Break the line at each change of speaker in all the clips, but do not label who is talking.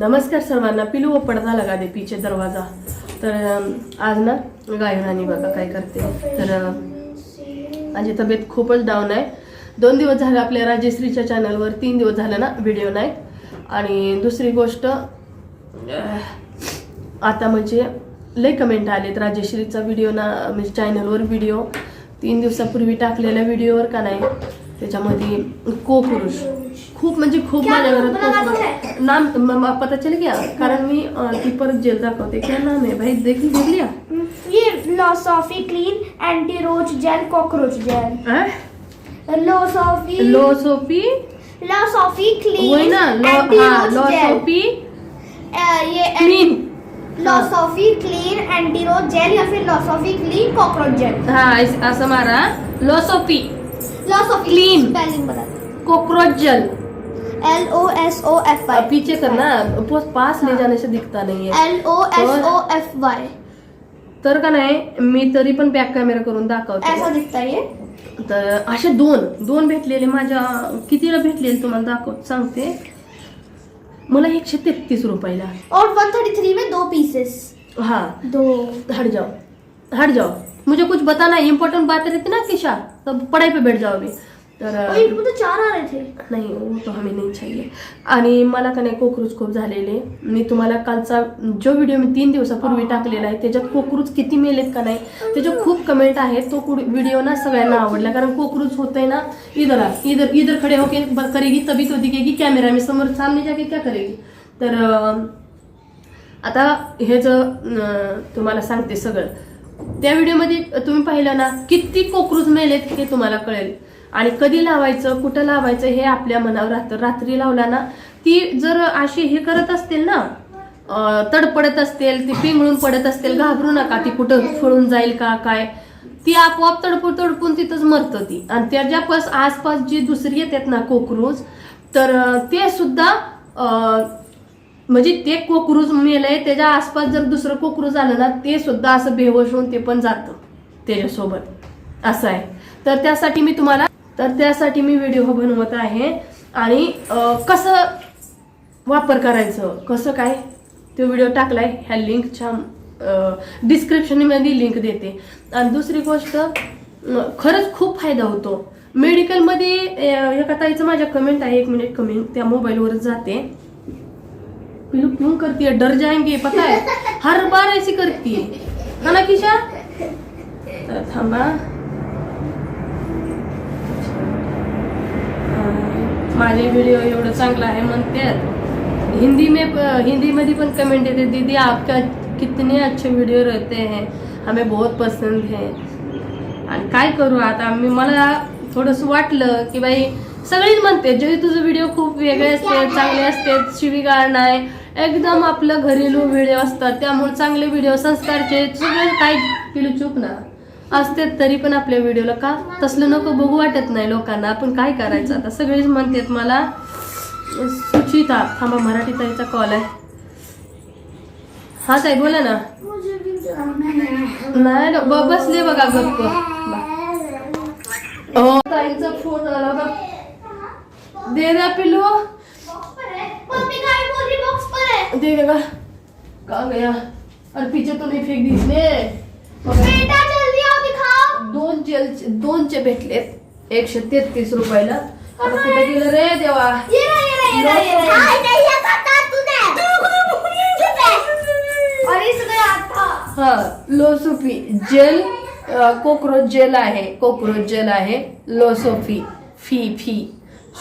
नमस्कार सर्वांना. पिलू व पडदा लगा दे पीछे दरवाजा. तर आज ना गायराणी बघा काय करते. तर माझी तब्येत खूपच डाऊन आहे. दोन दिवस झाले आपल्या राजेश्रीच्या चॅनलवर तीन दिवस झाले ना व्हिडिओ नाही. आणि दुसरी गोष्ट आता म्हणजे लय कमेंट आलेत राजेश्रीचा व्हिडिओ ना म्हणजे चॅनलवर व्हिडिओ तीन दिवसापूर्वी टाकलेल्या व्हिडिओवर का नाही? त्याच्यामध्ये को पुरुष खूप म्हणजे खूप माझ्या घरात नाम पता चल गया? कारण मी ती परत जेल दाखवते क्या नाम है भाई? देखी देख लिया?
ये Losofy clean anti roach gel cockroach gel
हाँ?
लॉसॉफी
लोसोपी
लॉसॉफी क्लीन
वही ना लो हाँ
ये
clean
Losofy clean anti roach gel या फिर लॉसॉफी क्लीन कॉकरोच जेल
हाँ ऐस- असं मारा। Losofy
Losofy
Clean.
स्पेलिंग बता
cockroach gel
L O S O F Y
पीछे करना वो पास ले जाने से दिखता नहीं है।
L O S O F Y
तर का नाही मी तरी पण बॅक कॅमेरा करून दाखवते. तर असे दोन दोन भेटलेले माझ्या कितीला भेटलेले तुम्हाला दाखवत सांगते. मला एकशे तेहतीस रुपयाला.
और 133 में दो पीसेस
हाँ.
दो.
हट जाओ. हट जाओ. मुझे कुछ बताना है इम्पोर्टेंट बात रहती ना किशा? तब पढ़ाई पे बैठ जाओ अभी. तर
तो चार आ रहे थे.
नाही वो तो हमें नहीं चाहिए. आणि मला का नाही कोकरूच खूप झालेले. मी तुम्हाला कालचा जो व्हिडिओ मी तीन दिवसापूर्वी टाकलेला आहे त्याच्यात कोकरूच किती मेलेत का नाही त्याच्यात खूप कमेंट आहेत. तो व्हिडिओ ना सगळ्यांना आवडला. कारण कोकरूच होतंय ना इधर आ इधर इधर खड़े होके करेगी तभी तो दिखेगी. कॅमेरा में समोर सामने जाके क्या करेगी? तर आता हे जर तुम्हाला सांगते सगळं. त्या व्हिडिओमध्ये तुम्ही पाहिलं ना किती कोकरूज मेलेत हे तुम्हाला कळेल. आणि कधी लावायचं कुठं लावायचं हे आपल्या मनावर राहतं. रात्री लावला ना ती जर अशी हे करत असतील ना तडपडत असतील ती पिंगळून पडत असतील घाबरू नका ती कुठं फळून जाईल का काय? ती आपोआप तडपून तडपून तिथंच मरतं ती. आणि त्याच्यापास आसपास जी दुसरी येतात ना कोकरूज तर ते सुद्धा म्हणजे ते कोकरूज मेलंय त्याच्या आसपास जर दुसरं कोकरूज आलं ना ते सुद्धा असं बेहोश होऊन ते पण जातं त्याच्यासोबत. असं आहे. तर त्यासाठी मी तुम्हाला तर त्यासाठी मी व्हिडिओ बनवत आहे. आणि कसं वापर करायचं कसं काय? तो व्हिडिओ टाकलाय ह्या लिंकच्या डिस्क्रिप्शनमध्ये लिंक देते. आणि दुसरी गोष्ट खरंच खूप फायदा होतो. मेडिकलमध्ये एका ताईचं माझ्या कमेंट आहे एक मिनिट कमेंट त्या मोबाईलवरच जाते. पिलू क्यों करती है डर जाएंगे पता है? हर बार ऐसी करती है। है ना किशा? थांबा। माझे व्हिडिओ एवढं चांगला आहे म्हणतात हिंदी में हिंदी मध्ये पण कमेंट येते दीदी आपका कितने अच्छे व्हिडिओ रहते हैं? हमें बहुत पसंद है. आणि काय करू आता? मी मला थोडंसं वाटलं की बाई सगळीच म्हणते जे तुझं व्हिडिओ खूप वेगळे असते चांगले असते शिवीगाळ नाही एकदम आपलं घरेलू व्हिडिओ असतात. त्यामुळे चांगले व्हिडिओ संस्कारचे सगळे काय पिलू चूक ना असते तरी पण आपल्या व्हिडिओला का? तसलं नको बघू वाटत नाही लोकांना. आपण काय करायचं? आता सगळेच म्हणतात मला सुचिता थांबा मराठी ताईचा कॉल आहे. हा ताई बोला ना. नाही ना बसले बघा गप्प. हो ताईचा फोन आला बघ. दे ना पिलू
है
दे देगा। कहा गया? और पीछे तो नहीं फेक दी इसने।
बेटा जल्दी आओ दिखाओ।
दोन जेल एकशे तेहतीस रुपयाला आता कुठे गेलं रे देवा।
ये रहा ये ये ये हाय नहीं और आता
हा लोसोफी जेल कोक्रोच जेल आहे कोक्रोच जेल आहे लोसोफी फ़ी फ़ी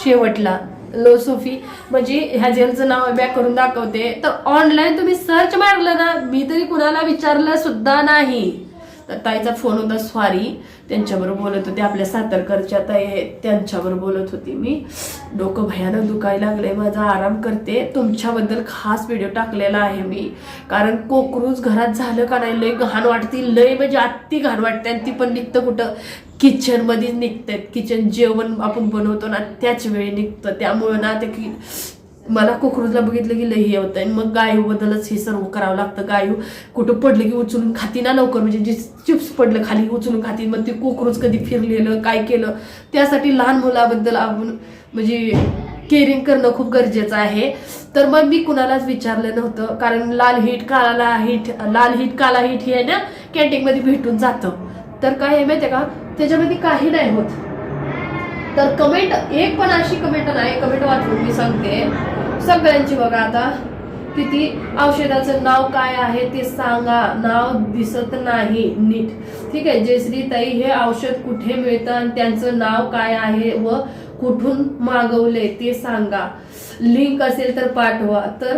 शेवटला। लोसोफी म्हणजे ह्या जेलचं नाव बॅक करून दाखवते. तर ऑनलाईन तुम्ही सर्च मारलं ना मी तरी कुणाला विचारलं सुद्धा नाही. तर ताईचा फोन होता स्वारी. त्यांच्याबरोबर बोलत होते. आपल्या सातारकरच्या ताई आहेत त्यांच्याबरोबर बोलत होती मी. डोकं भयानक दुखायला लागलंय. माझा आराम करते. तुमच्याबद्दल खास व्हिडिओ टाकलेला आहे मी. कारण कोकरूज घरात झालं का नाही लय घाण वाटती. लय म्हणजे अति घाण वाटते. आणि ती पण निघतं कुठं? किचनमध्ये निघतात. किचन जेवण आपण बनवतो ना त्याच वेळी निघतं. त्यामुळं ना ते की मला कोकरूजला बघितलं की लई हे होतं आणि मग गायू बद्दलच हे सर्व करावं लागतं. गायू कुठं पडलं की उचलून खाती ना लवकर. म्हणजे जे चिप्स पडलं खाली उचलून खाती. मग ते कोकरूज कधी फिरलेलं काय केलं? त्यासाठी लहान मुलाबद्दल आपण म्हणजे केअरिंग करणं खूप गरजेचं आहे. तर मग मी कुणालाच विचारलं नव्हतं. कारण लाल हिट काला हिट लाल हिट काला हिट हे आहे ना कॅन्टीनमध्ये भेटून जातं. तर काय आहे माहिती का? त्याच्यामध्ये काही नाही होत. तर कमेंट एक पण अशी कमेंट नाही. कमेंट वाचून मी सांगते. सगळ्यांची बघा आता किती औषधाचं नाव काय आहे ते सांगा. नाव दिसत नाही नीट. ठीक आहे जयश्री ताई हे औषध कुठे मिळतं आणि त्यांचं नाव काय आहे व कुठून मागवले ते सांगा. लिंक असेल तर पाठवा तर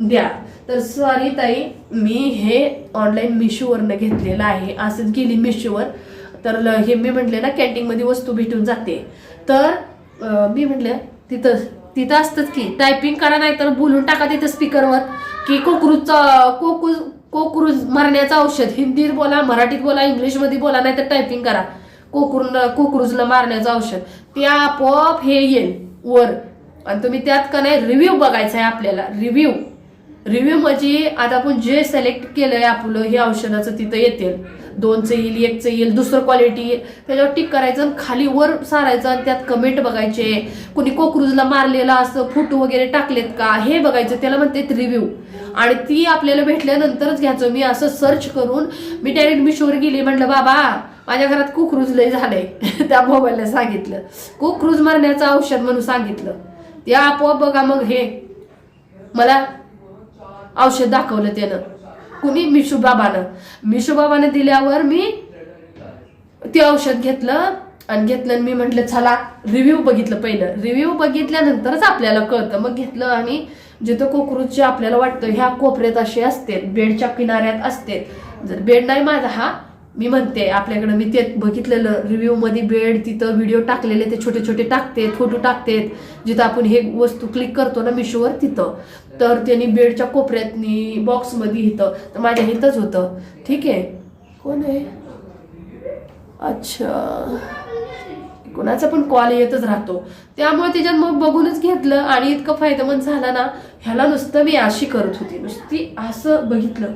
द्या. तर सॉरी ताई मी हे ऑनलाईन मिशोवरनं घेतलेलं आहे. असंच गेली मिशोवर. तर ल- हे मी म्हटले ना कॅन्टीनमध्ये वस्तू भेटून जाते. तर मी म्हटलं तिथं तिथं असतंच की टायपिंग करा नाही तर बोलून टाका तिथं स्पीकरवर की कोकरूजचा कोकूज कोकरूज मारण्याचं औषध. हिंदीत बोला मराठीत बोला इंग्लिशमध्ये बोला नाही तर टायपिंग करा. कोकरून कोकरूजला मारण्याचं औषध. ते आपोआप हे येईल वर. आणि तुम्ही त्यात का नाही रिव्ह्यू बघायचा आहे आपल्याला. रिव्ह्यू रिव्ह्यू म्हणजे आता आपण जे सिलेक्ट केलं आहे आपलं हे औषधाचं तिथं येतील. दोनचं येईल एकचं येईल दुसरं क्वालिटी त्याच्यावर टिक करायचं आणि खाली वर सारायचं आणि त्यात कमेंट बघायचे. कुणी कोकरूजला मारलेला असं फोटो वगैरे टाकलेत का? हे बघायचं. त्याला म्हणतात रिव्ह्यू आणि ती आपल्याला भेटल्यानंतरच घ्यायचं. मी असं सर्च करून मी डायरेक्ट मिशोवर गेली. म्हटलं बाबा माझ्या घरात कुकरूज लय झालंय. त्या मोबाईलला सांगितलं. कुकरूज मारण्याचं औषध म्हणून सांगितलं. ते आपोआप बघा मग हे. मला औषध दाखवलं त्यानं. कुणी? मिशुबाबानं. मिशुबाबानं दिल्यावर मी ते औषध घेतलं आणि घेतलं आणि मी म्हटलं चला रिव्ह्यू बघितलं पहिलं. रिव्ह्यू बघितल्यानंतरच आपल्याला कळतं. मग घेतलं आणि जिथं कोकरूजचे आपल्याला वाटतं ह्या कोपऱ्यात असे असते बेडच्या किनाऱ्यात असते जर बेड नाही माझा हा मी म्हणते आपल्याकडं मी ते बघितलेलं रिव्ह्यू मध्ये बेड तिथं व्हिडिओ टाकलेले ते छोटे छोटे टाकते फोटो टाकतेत जिथं आपण हे वस्तू क्लिक करतो ना मिशोवर तिथं. तर त्यांनी बेडच्या कोपऱ्यातनी बॉक्समध्ये इथं. तर माझ्या इथंच होतं. ठीक आहे? कोण आहे? अच्छा. कोणाचा पण कॉल येतच राहतो. त्यामुळे त्याच्यात मग बघूनच घेतलं आणि इतकं फायदेमंद झाला ना ह्याला नुसतं मी अशी करत होती. नुसती असं बघितलं.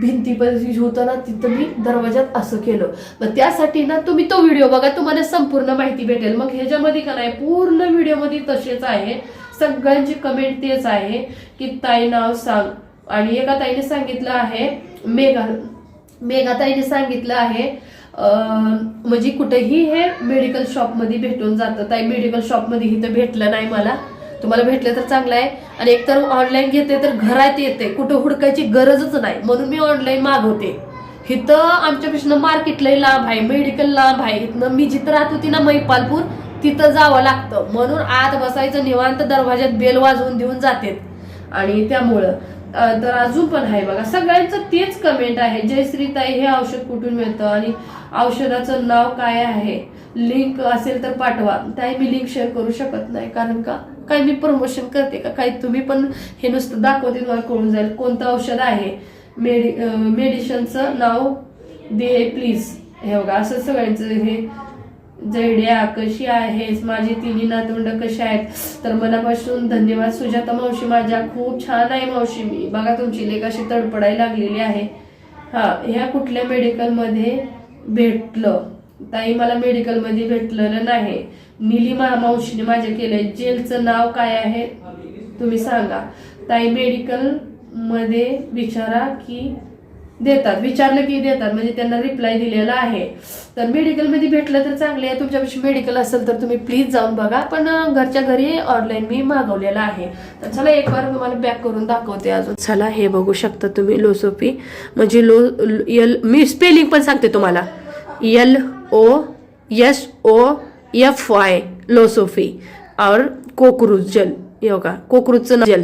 भिंतीपाशी होतं ना तिथं मी दरवाजात असं केलं. मग त्यासाठी ना तुम्ही तो व्हिडिओ बघा तुम्हाला संपूर्ण माहिती भेटेल. मग ह्याच्यामध्ये का नाही पूर्ण व्हिडिओमध्ये तसेच आहे. सगळ्यांची कमेंट तेच आहे की ताई नाव सांग. आणि एका ताईने सांगितलं आहे मेघा मेघाताईने सांगितलं आहे म्हणजे कुठेही हे मेडिकल शॉपमध्ये भेटून जातं. ताई मेडिकल शॉपमध्ये इथं भेटलं नाही मला. तुम्हाला भेटलं तर चांगलं आहे. आणि एकतर ऑनलाईन घेते तर घरात येते. कुठं हुडकायची गरजच नाही. म्हणून मी ऑनलाईन मागवते. इथं आमच्यापासून मार्केटलाही लांब आहे. मेडिकल लांब आहे. इथनं मी जिथं राहत होती ना मैपालपूर तिथं जावं लागतं. म्हणून आत बसायचं निवांत दरवाज्यात बेल वाजवून देऊन जाते. आणि त्यामुळं तर अजून पण आहे बघा. सगळ्यांचं तेच कमेंट आहे. जयश्रीताई हे औषध कुठून मिळतं? आणि औषधाचं नाव काय आहे? लिंक असेल तर पाठवा. ताई मी लिंक शेअर करू शकत नाही. कारण का? काय मी प्रमोशन करते का? काही तुम्ही पण हे नुसतं दाखवते तुम्हाला कळून जाईल कोणतं औषध आहे? मेडि मेडिशनचं नाव दे प्लीज हे बघा असं सगळ्यांचं हे जयड्या कशी आहेस माझी तिन्ही नातवंड कशी आहेत? तर मनापासून धन्यवाद. सुजाता मावशी माझ्या खूप छान आहे मावशी मी. बघा तुमची लेख अशी तडपडायला लागलेली आहे. हा ह्या कुठल्या मेडिकलमध्ये भेटलं? ताई मला मेडिकलमध्ये भेटलेलं नाही. निलिमा मावशीने माझ्या केलंय जेलचं नाव काय आहे? तुम्ही सांगा. ताई मेडिकलमध्ये विचारा की देतात. विचारलं की देतात. म्हणजे त्यांना रिप्लाय दिलेला आहे. तर मेडिकलमध्ये भेटलं तर चांगले आहे. तुमच्यापाशी मेडिकल असेल तर तुम्ही प्लीज जाऊन बघा. पण घरच्या घरी ऑनलाईन मी मागवलेलं आहे. तर चला एक बार तुम्हाला बॅक करून दाखवते अजून. चला हे बघू शकता तुम्ही लोसोपी म्हणजे लो यल मी स्पेलिंग पण सांगते तुम्हाला. L O S O F Y Losofy और कोकरूज जल हे बघा कोकरूजचं जल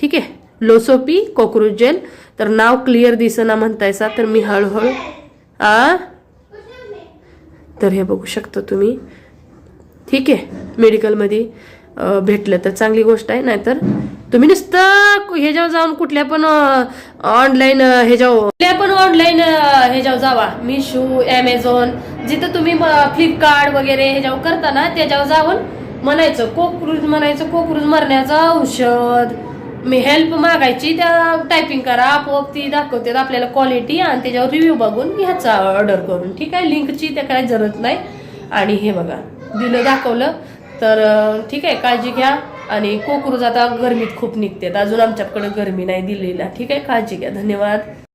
ठीक आहे लोसोपी कोकरूज जेल तर नाव क्लिअर दिसना म्हणतायसा तर मी हळूहळू आ? तर हे बघू शकता तुम्ही. ठीक आहे? मेडिकलमध्ये भेटलं तर चांगली गोष्ट आहे नाहीतर तुम्ही नुसतं ह्याच्यावर जाऊन कुठल्या पण ऑनलाईन ह्याच्यावर कुठल्या पण ऑनलाईन ह्याच्यावर जावा. मिशो ॲमेझॉन जिथं तुम्ही फ्लिपकार्ट वगैरे ह्याच्यावर करता ना त्याच्यावर जाऊन म्हणायचं कोकरूज म्हणायचं कोकरूज मरण्याचं औषध. मी हेल्प मागायची त्या टायपिंग करा आपोआप ती दाखवते आपल्याला क्वालिटी आणि त्याच्यावर रिव्ह्यू बघून घ्यायचा ऑर्डर करून ठीक आहे? लिंकची त्या काय जरूरत नाही. आणि हे बघा दिलं दाखवलं. तर ठीक आहे काळजी घ्या. आणि कोकरूज आता गरमीत खूप निघतात. अजून आमच्याकडे गरमी नाही दिलेला. ठीक आहे काळजी घ्या. धन्यवाद.